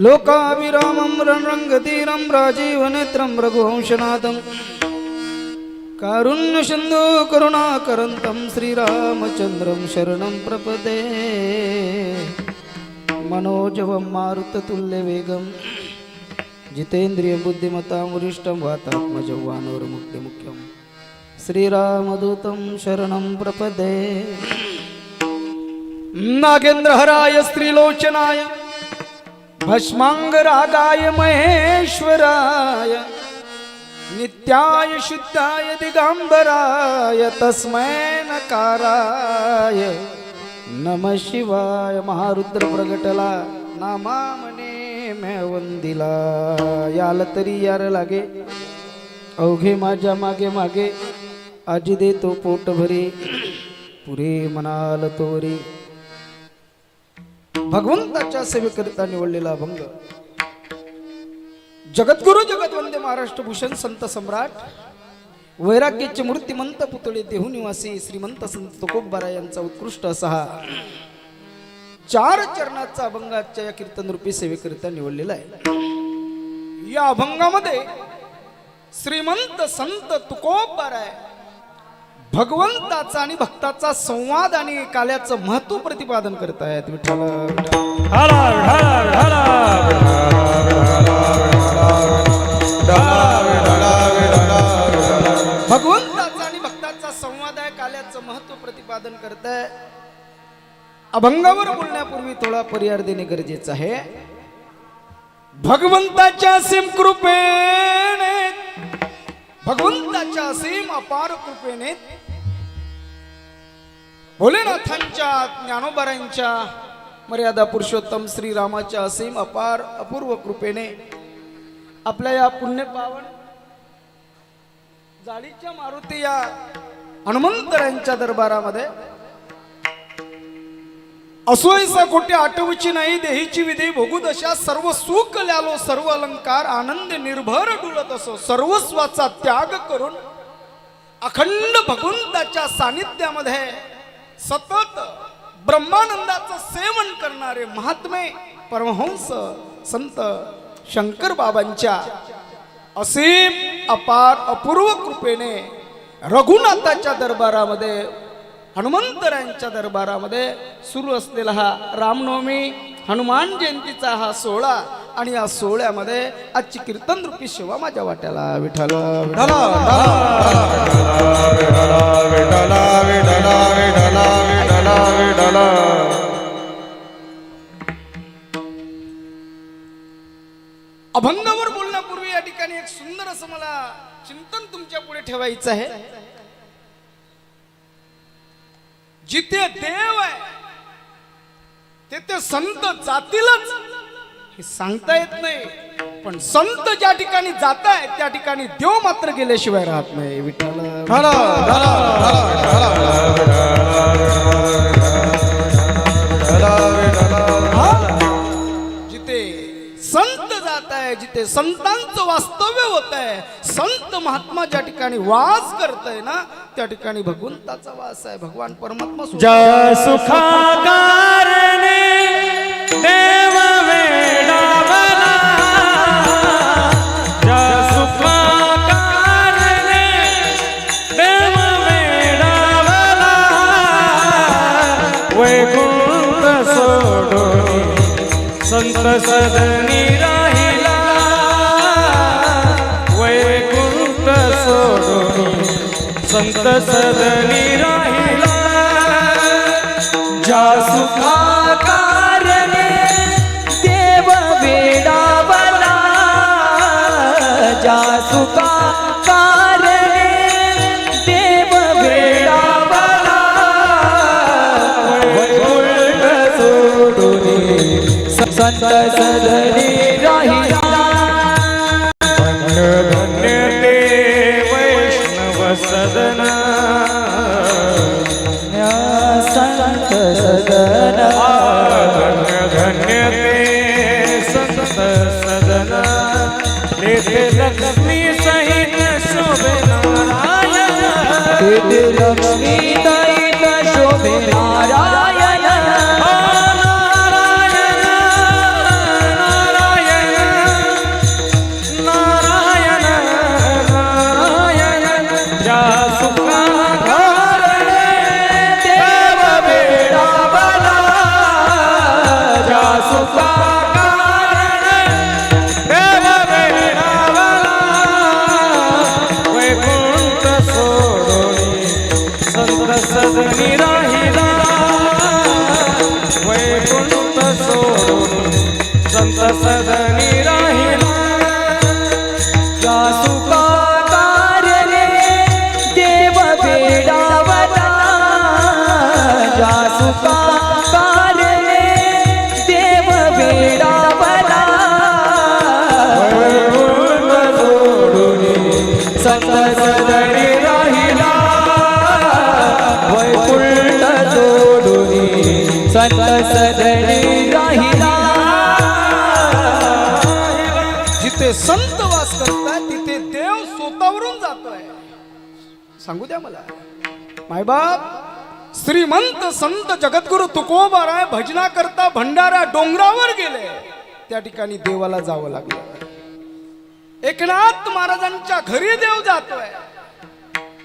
लोकाभिरामं रणरङ्गतीरं राजीवनेत्रं रघुवंशनाथं। कारुण्यसिन्धु करुणाकरन्तं श्रीरामचन्द्रं शरणं प्रपदे। मनोजवं मारुततुल्यवेगं जितेन्द्रियबुद्धिमतां वरिष्ठं वातात्मजौवानोर्मुक्तिमुख्यं श्रीरामदूतं शरणं प्रपदे। नागेन्द्रहराय स्त्रीलोचनाय भस्मांगरागाय महेश्वराय नित्याय शुद्धाय दिगंबराय तस्मै नकाराय नम शिवाय महारुद्र प्रगटला नामामने मैं वंदिला याल तरी यार लागे अवघे माझ्या मागे मागे आजी देतो पोट भरे पुरे मनाल तोरी। भगवंताच्या सेवेकरिता निवडलेला अभंग जगद्गुरु जगदवंदे महाराष्ट्र भूषण संत सम्राट वैराग्याचे मूर्तिमंत पुतळे देहू निवासी श्रीमंत संत तुकोबारा यांचा उत्कृष्ट असा हा चार चरणाचा अभंगाच्या या कीर्तन रूपी सेवेकरिता निवडलेला आहे. या अभंगामध्ये श्रीमंत संत तुकोबाराय भगवंताचा आणि भक्ताचा संवाद आणि काल्याचं महत्त्व प्रतिपादन करतायत विठ्ठल भगवंताचा आणि भक्ताचा संवाद आहे काल्याचं महत्त्व प्रतिपादन करताय अभंगावर बोलण्यापूर्वी थोडा परिहार देणे गरजेचं आहे. भगवंताच्या असीम कृपेने भगवंताच्या असीम अपार कृपेने भोलेनाथांच्या ज्ञानोबारांच्या मर्यादा पुरुषोत्तम श्रीरामाच्या असीम अपार अपूर्व कृपेने आपल्या या पुण्य पावन जाळीच्या मारुती या हनुमंतरांच्या दरबारामध्ये असोयसा कोटी आठवची नाही देहीची विधी भोगू दशा सर्व सुख ल्यालो सर्व अलंकार आनंद निर्भर डुलत असो. सर्वस्वाचा त्याग करून अखंड भगवंताच्या सानिध्यामध्ये सतत ब्रह्मानंदाचं सेवन करणारे महात्मे परमहंस संत शंकर बाबांच्या असीम अपार अपूर्व कृपेने रघुनाथाच्या दरबारामध्ये हनुमंतरायांच्या दरबारामध्ये सुरू असलेला हा रामनवमी हनुमान जयंतीचा हा सोहळा आणि या सोहळ्यामध्ये आजची कीर्तन रूपी शिवा माझ्या वाट्याला विठाल अभंगावर बोलण्यापूर्वी या ठिकाणी एक सुंदर असं मला चिंतन तुमच्यापुढे ठेवायचं आहे. जिथे देव आहे तेथे संत जातीलच हे सांगता येत नाही पण संत ज्या ठिकाणी जात आहेत त्या ठिकाणी देव मात्र गेल्याशिवाय राहत नाही विठ्ठल ते संतांचं वास्तव्य होत आहे संत महात्मा ज्या ठिकाणी वास करत आहे ना त्या ठिकाणी भगवंताचा वास आहे. भगवान परमात्मा सुद्धा जय सुखाकारणे संत सदनी राहिला ज्या सुखाकारणे देव वेडावला ज्या सुखाकारणे देव वेडावला वैकुंठ सोडून संत सदनी संत राहिला. वैकुंठ जोडुनी संत राहिला. जिथे संत वास करतात तिथे देव स्वतःवरून जातोय. सांगू द्या मला. मायबाप श्रीमंत संत जगद्गुरु तुकोबाराय भजना करता भंडारा डोंगरावर गेले. त्या ठिकाणी देवाला जावं लागलं. एकनाथ महाराजांच्या घरी देव जातोय.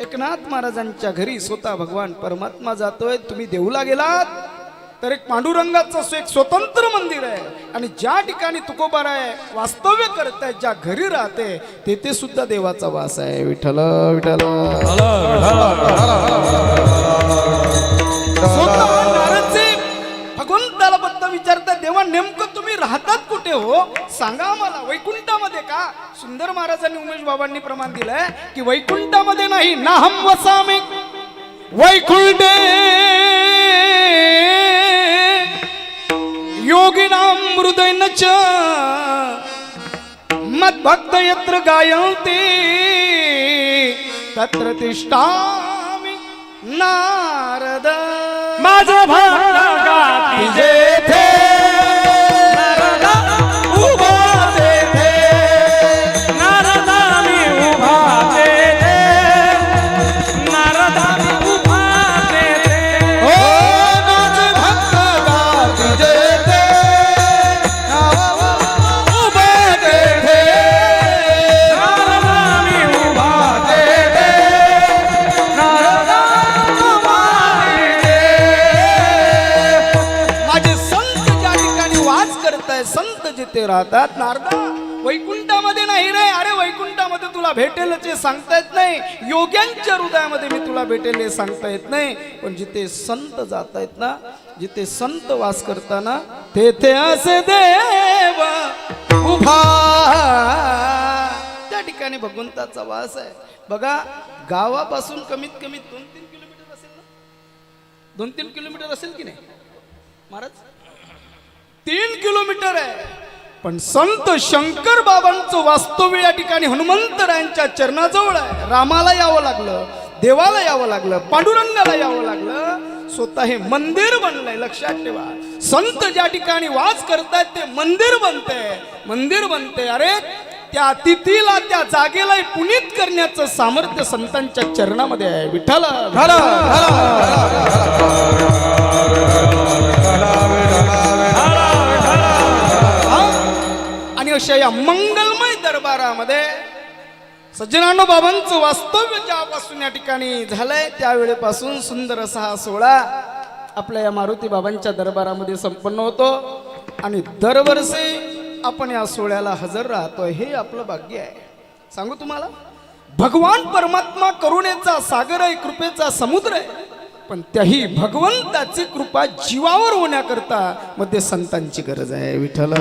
एकनाथ महाराजांच्या घरी स्वतः भगवान परमात्मा जातोय. तुम्ही देऊला गेलात तर एक पांडुरंगाचं एक स्वतंत्र मंदिर आहे. आणि ज्या ठिकाणी तुकोबाराय वास्तव्य करत आहे ज्या घरी राहते तेथे सुद्धा देवाचा वास आहे. विठ्ठल विठ्ठल. भगवंताला विचारतात देवा नेमकं तुम्ही राहतात कुठे हो? सांगा मला वैकुंठामध्ये का? सुंदर महाराजांनी उमेश बाबांनी प्रमाण दिलंय की वैकुंठामध्ये नाही ना हम वसामे वैकुंठे योगिनाम हृदय च मद्भक्त यत्र गायते तत्र तिष्ठा नारद। माझं भक्त गाती ते राहतात. नारदा वैकुंठामध्ये नाही रे. अरे वैकुंठामध्ये तुला भेटेल ते सांगता येत नाही. योग्यांच्या हृदयामध्ये मी तुला भेटेल हे सांगता येत नाही. पण जिथे संत जात आहेत ना जिथे संत वास करताना तेथे असे देव उभा त्या ठिकाणी भगवंताचा वास आहे. बघा गावापासून कमीत कमी दोन तीन किलोमीटर असेल ना? दोन तीन किलोमीटर असेल की नाही? महाराज तीन किलोमीटर आहे. पण संत शंकर बाबांचं वास्तव्य या ठिकाणी हनुमंतरायांच्या चरणाजवळ आहे. रामाला यावं लागलं देवाला यावं लागलं पांडुरंगाला यावं लागलं स्वतः हे मंदिर बनलंय लक्षात ठेवा. संत ज्या ठिकाणी वास करतायत ते मंदिर बनते मंदिर बनते अरे त्या तिथीला त्या जागेला पुनीत करण्याचं सामर्थ्य संतांच्या चरणामध्ये आहे. विठ्ठल अशा या मंगलमय दरबारामध्ये सज्जनानो बाबांचं वास्तव्य ज्यापासून या ठिकाणी झालंय त्यावेळेपासून सुंदर असा हा सोहळा आपल्या या मारुती बाबांच्या दरबारामध्ये संपन्न होतो आणि दरवर्षी आपण या सोहळ्याला हजर राहतोय हे आपलं भाग्य आहे सांगू तुम्हाला भगवान परमात्मा करुणेचा सागर आहे कृपेचा समुद्र आहे पण त्याही भगवंताची कृपा जीवावर होण्याकरता मध्ये संतांची गरज आहे विठ्ठल.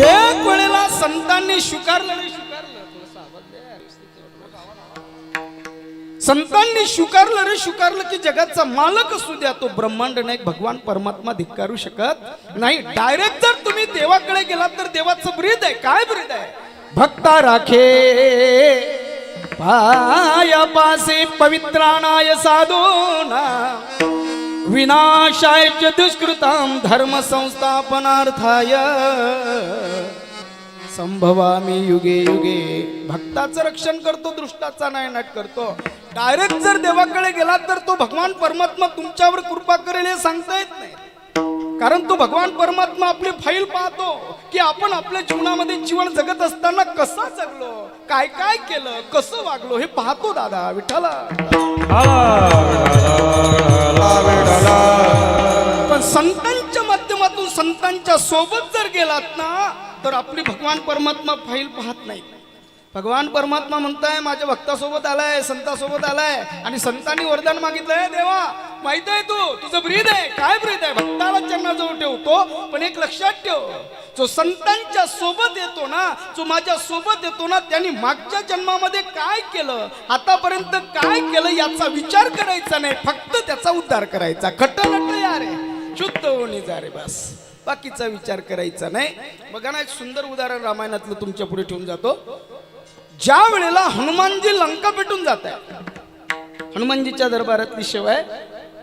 एक वेळेला संतांनी स्वीकारलं. संतांनी स्वीकारलं रे स्वीकारलं की जगाचा मालक असू द्या तो ब्रह्मांड नाही भगवान परमात्मा धिक्कारू शकत नाही. डायरेक्ट जर तुम्ही देवाकडे गेलात तर देवाचं ब्रीद आहे. काय ब्रीद आहे? भक्ता राखे. पाया पासे पवित्राणाय साधूना. विनाशाय च दुष्कृतां धर्म संस्थापनार्थाय. संभवामी युगे युगे भक्ताचं रक्षण करतो दृष्टाचा नायनाट करतो. डायरेक्ट जर देवाकडे गेला तर तो भगवान परमात्मा तुमच्यावर कृपा करेल हे सांगता येत नाही. कारण तो भगवान परमात्मा आपली फाईल पाहतो की आपण आपल्या जीवनामध्ये जीवन जगत असताना कसं जगलो? काय काय केलं? कसं वागलो? हे पाहतो दादा विठाला पण संतांच्या माध्यमातून संतांच्या सोबत जर गेलात ना तर आपली भगवान परमात्मा फाईल पाहत नाही. भगवान परमात्मा म्हणताय माझ्या भक्तासोबत आलाय संतासोबत आलाय. आणि संतांनी वरदान मागितलंय देवा माहीत आहे तू? तुझं ब्रीद आहे. काय ब्रीद आहे? भक्ताला चरणाजवळ ठेवतो पण एक लक्षात ठेव. जो संतांच्या सोबत येतो ना जो माझ्या सोबत येतो ना त्यांनी मागच्या जन्मामध्ये काय केलं आतापर्यंत काय केलं याचा विचार करायचा नाही. फक्त त्याचा उद्धार करायचा. खट्ट यार शुद्ध होणे जा रे बस. बाकीचा विचार करायचा नाही. बघा ना एक सुंदर उदाहरण रामायणातलं तुमच्यापुढे ठेवून जातो. ज्या वेळेला हनुमानजी लंका पेटून जात आहे हनुमानजीच्या दरबारातली शिवाय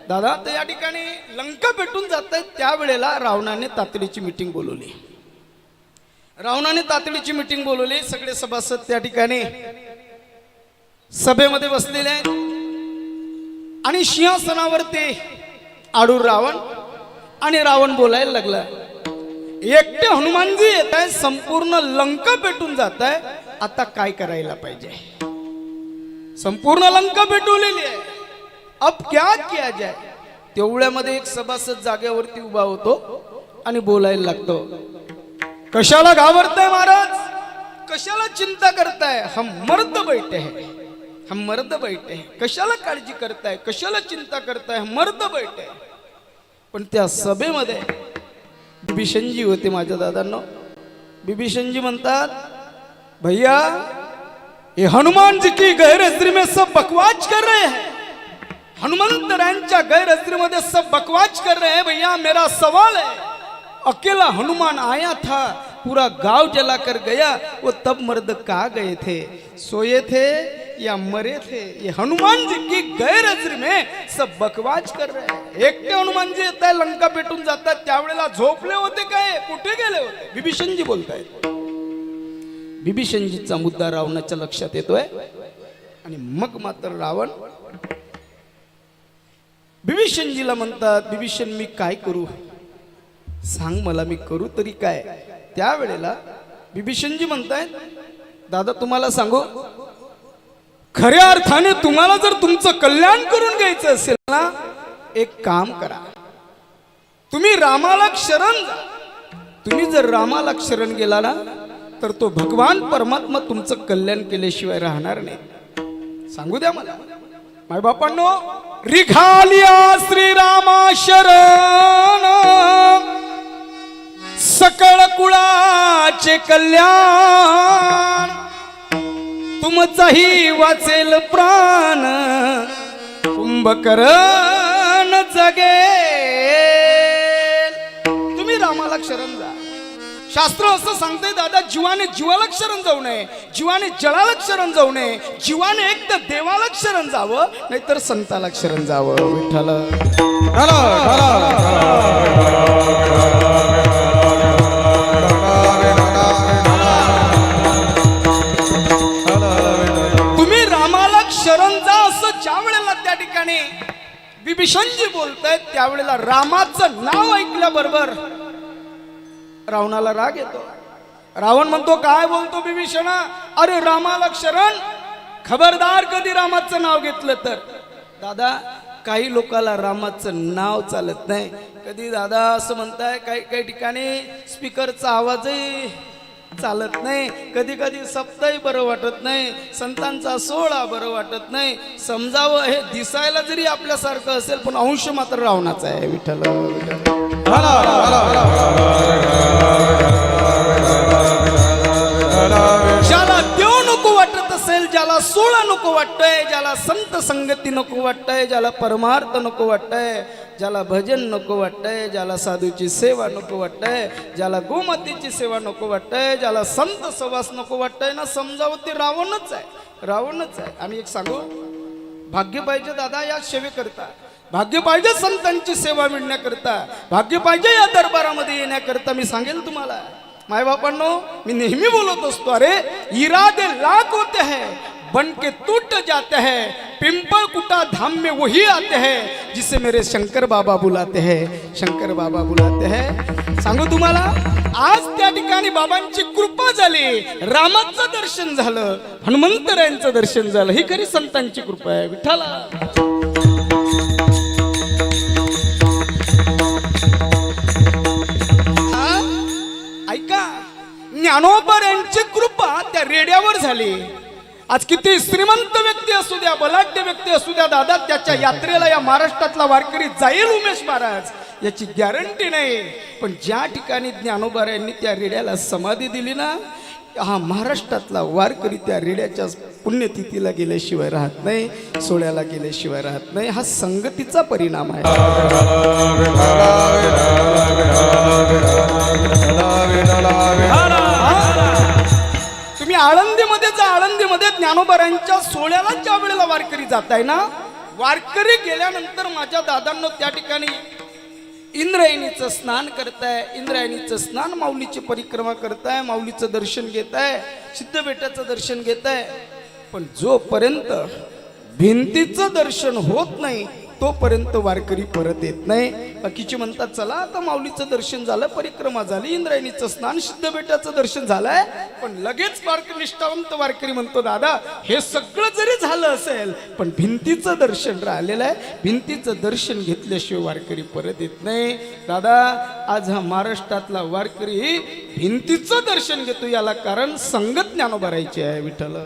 दादा तर या ठिकाणी लंका पेटून जात आहेत त्यावेळेला रावणाने तातडीची मिटिंग बोलवली. रावणाने तातडीची मिटिंग बोलवली. सगळे सभासद त्या ठिकाणी सभेमध्ये बसलेले आहेत. आणि सिंहासनावर ते आडूर रावण आणि रावण बोलायला लागला. एकटे हनुमानजी येत आहे संपूर्ण लंका पेटून जात आहे. आता काय करायला पाहिजे? संपूर्ण लंका पेटवलेली आहे. अब क्या किया जाय तेवढ्यामध्ये एक सभासद जागेवरती उभा होतो आणि बोलायला लागतो. कशाला घाबरताय महाराज? कशाला चिंता करताय? हम मर्द बैठे है. हम मर्द बैठे है. कशाला काळजी करताय? कशाला चिंता करताय? मर्द बैठे पण त्या सभेमध्ये बिभीषणजी होते माझ्या दादांनो. बिभीषणजी म्हणतात भैया ये हनुमान जी की गैरहजरी में सब बकवास कर रहे हैं. हनुमंतरायांच्या गैरहजरीमध्ये सब बकवाच कर रहे हैं भैया मेरा सवाल है। अकेला हनुमान आया था पूरा गांव जला कर गया वो तब मर्द कहा गए थे? सोए थे या मरे थे? ये हनुमान जी की गैरहजरी में सब बकवाच कर रहे हैं। एकटे हनुमान जी येत आहे लंका पेटून जातात त्यावेळेला झोपले होते काय कुठे गेले होते? बिभीषणजी बोलतायत बिभीषणजीचा मुद्दा रावणाच्या लक्षात येतोय। आणि मग मात्र रावण बिभीषणजीला म्हणतात बिभीषण मी काय करू? सांग मला मी करू तरी काय? त्यावेळेला बिभीषणजी म्हणतायत दादा तुम्हाला सांगू? खऱ्या अर्थाने तुम्हाला जर तुमचं कल्याण करून घ्यायचं असेल ना एक काम करा. तुम्ही रामाला शरण जा तुम्ही जर रामाला शरण गेला ना तर तो भगवान परमात्मा तुमचं कल्याण केल्याशिवाय राहणार नाही. सांगू द्या मला. माय बापांनो रिघालिया श्रीरामा शरण सकळ कुळाचे कल्याण. तुमचाही वाचेल प्राण. कुंभकरण जगे. शास्त्र असं सांगतंय दादा जीवाने जीवाला शरण जाऊ नये जीवाने जळाला शरण जाऊ नये जीवाने एक तर देवाला शरण जावं नाहीतर संताला शरण जावं विठ्ठल तुम्ही रामाला शरण जा असं ज्या वेळेला त्या ठिकाणी बिभीषणजी बोलतायत त्यावेळेला रामाचं नाव ऐकल्याबरोबर रावणाला राग येतो. रावण म्हणतो काय बोलतो बिभीषणा अरे रामाला शरण खबरदार कधी रामाचं नाव घेतलं तर? दादा काही लोकाला रामाचं नाव चालत नाही. कधी दादा असं म्हणताय काही काही ठिकाणी स्पीकरचा आवाजही चालत नाही. कधी कधी सप्ताही बरं वाटत नाही. संतांचा सोहळा बरं वाटत नाही. समजावं हे दिसायला जरी आपल्यासारखं असेल पण अंश मात्र रावणाचा आहे विठ्ठल विठ्ठल. ज्याला देव नको वाटत असेल ज्याला सोळा नको वाटतंय ज्याला संत संगती नको वाटतंय ज्याला परमार्थ नको वाटतंय ज्याला भजन नको वाटतंय ज्याला साधूची सेवा नको वाटतंय ज्याला गोमातेची सेवा नको वाटतंय ज्याला संत सवास नको वाटतंय ना समजावं ते रावणच आहे रावणच आहे. आणि एक सांगू? भाग्य पाहिजे दादा या सेवेकरता. भाग्य पाहिजे संतांची सेवा मिळण्याकरता. भाग्य पाहिजे या दरबारामध्ये येण्याकरता मी सांगेल तुम्हाला. मायबापांनो मी नेहमी बोलत असतो अरे इरादे लाख होते हैं बन के टूट जाते हैं पिंपल कुटा धाम में वही आते हैं जिसे मेरे शंकर बाबा बुलाते हैं शंकर बाबा बुलाते हैं. सांगू तुम्हाला आज त्या ठिकाणी बाबांची कृपा झाली रामाचं दर्शन झालं हनुमंतरायांचं दर्शन झालं ही खरी संतांची कृपा आहे विठ्ठला. हा? ऐका ज्ञानोबर यांची कृपा त्या रेड्यावर झाली आज किती श्रीमंत व्यक्ती असू द्या बलाढ्य व्यक्ती असू द्या दादा त्याच्या यात्रेला या महाराष्ट्रातला वारकरी जाईल उमेश महाराज याची गॅरंटी नाही पण ज्या ठिकाणी ज्ञानोबारायांनी त्या रेड्याला समाधी दिली ना हा महाराष्ट्रातला वारकरी त्या रेड्याच्या पुण्यतिथीला गेल्याशिवाय राहत नाही सोहळ्याला गेल्याशिवाय राहत नाही हा संगतीचा परिणाम आहे आळंदीमध्ये जा आळंदीमध्ये ज्ञानोबारांच्या सोहळ्याला ज्या वेळेला वारकरी जाताय ना वारकरी गेल्यानंतर माझ्या दादांना त्या ठिकाणी इंद्रायणीचं स्नान करताय इंद्रायणीचं स्नान माऊलीची परिक्रमा करताय माऊलीचं दर्शन घेत आहे सिद्धबेटाचं दर्शन घेत आहे पण जोपर्यंत भिंतीचं दर्शन होत नाही तोपर्यंत वारकरी परत येत नाही. बाकीचे म्हणतात चला आता माऊलीचं दर्शन झालं परिक्रमा झाली इंद्रायणीचं स्नान सिद्ध बेटाचं दर्शन झालंय. पण लगेच वारकरी निष्ठावंत वारकरी म्हणतो दादा हे सगळं जरी झालं असेल पण भिंतीचं दर्शन राहिलेलं आहे. भिंतीचं दर्शन घेतल्याशिवाय वारकरी परत येत नाही. दादा आज हा महाराष्ट्रातला वारकरी भिंतीचं दर्शन घेतो याला कारण संगत ज्ञानोबारायची आहे विठ्ठल.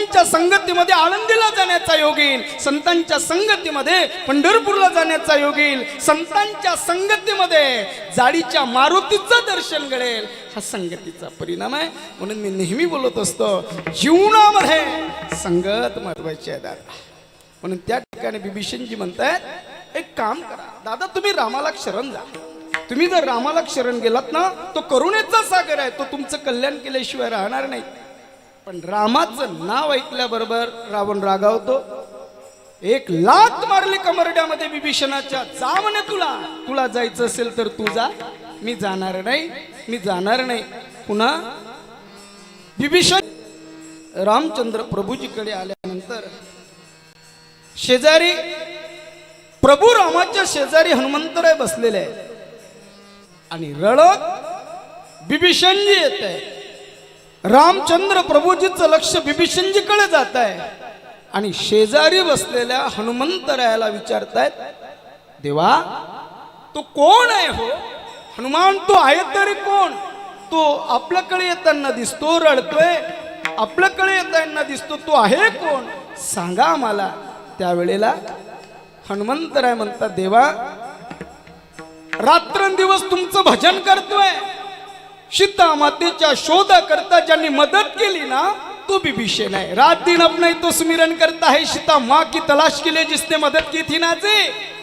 संतांच्या संगतीमध्ये आळंदीला जाण्याचा योग येईल. संतांच्या संगतीमध्ये पंढरपूरला जाण्याचा योग येईल. संतांच्या संगतीमध्ये जाडीच्या मारुतीचं दर्शन घडेल. हा संगतीचा परिणाम आहे. म्हणून मी नेहमी बोलत असतो जीवनामध्ये संगत महत्वाची आहे दादा. म्हणून त्या ठिकाणी बिभीषणजी म्हणतायत एक काम करा. दादा तुम्ही रामाला शरण जा तुम्ही जर रामाला शरण गेलात ना तो करुणेचा सागर आहे. तो तुमचं कल्याण केल्याशिवाय राहणार नाही. पण रामाचं नाव ऐकल्याबरोबर रावण रागावतो. एक लात मारली कमरड्यामध्ये विभीषणाच्या जा म्हणे तुला. तुला जायचं असेल तर तू जा. मी जाणार नाही मी जाणार नाही. पुन्हा विभीषण रामचंद्र प्रभूजीकडे आल्यानंतर शेजारी प्रभू रामाच्या शेजारी हनुमंतराय बसलेले आहे आणि रडत बिभीषणजी येत आहे रामचंद्र प्रभूजीचं लक्ष बिभीषणजीकडे जात आहे आणि शेजारी बसलेल्या हनुमंतरायाला विचारतायत देवा तो कोण आहे हो? हनुमान तो आहे तरी कोण? तो आपल्याकडे येताना दिसतो रडतोय. आपल्याकडे येताना दिसतो तो आहे कोण? सांगा आम्हाला. त्यावेळेला हनुमंतराय म्हणतात देवा रात्रंदिवस तुमचं भजन करतोय. सीता मातेच्या शोधा करता ज्यांनी मदत केली ना तो बिभीषण है रात दिन अपना ही तो स्मिरण करता है सीता माँ की तलाश के लिए जिसने मदद की थी ना जी.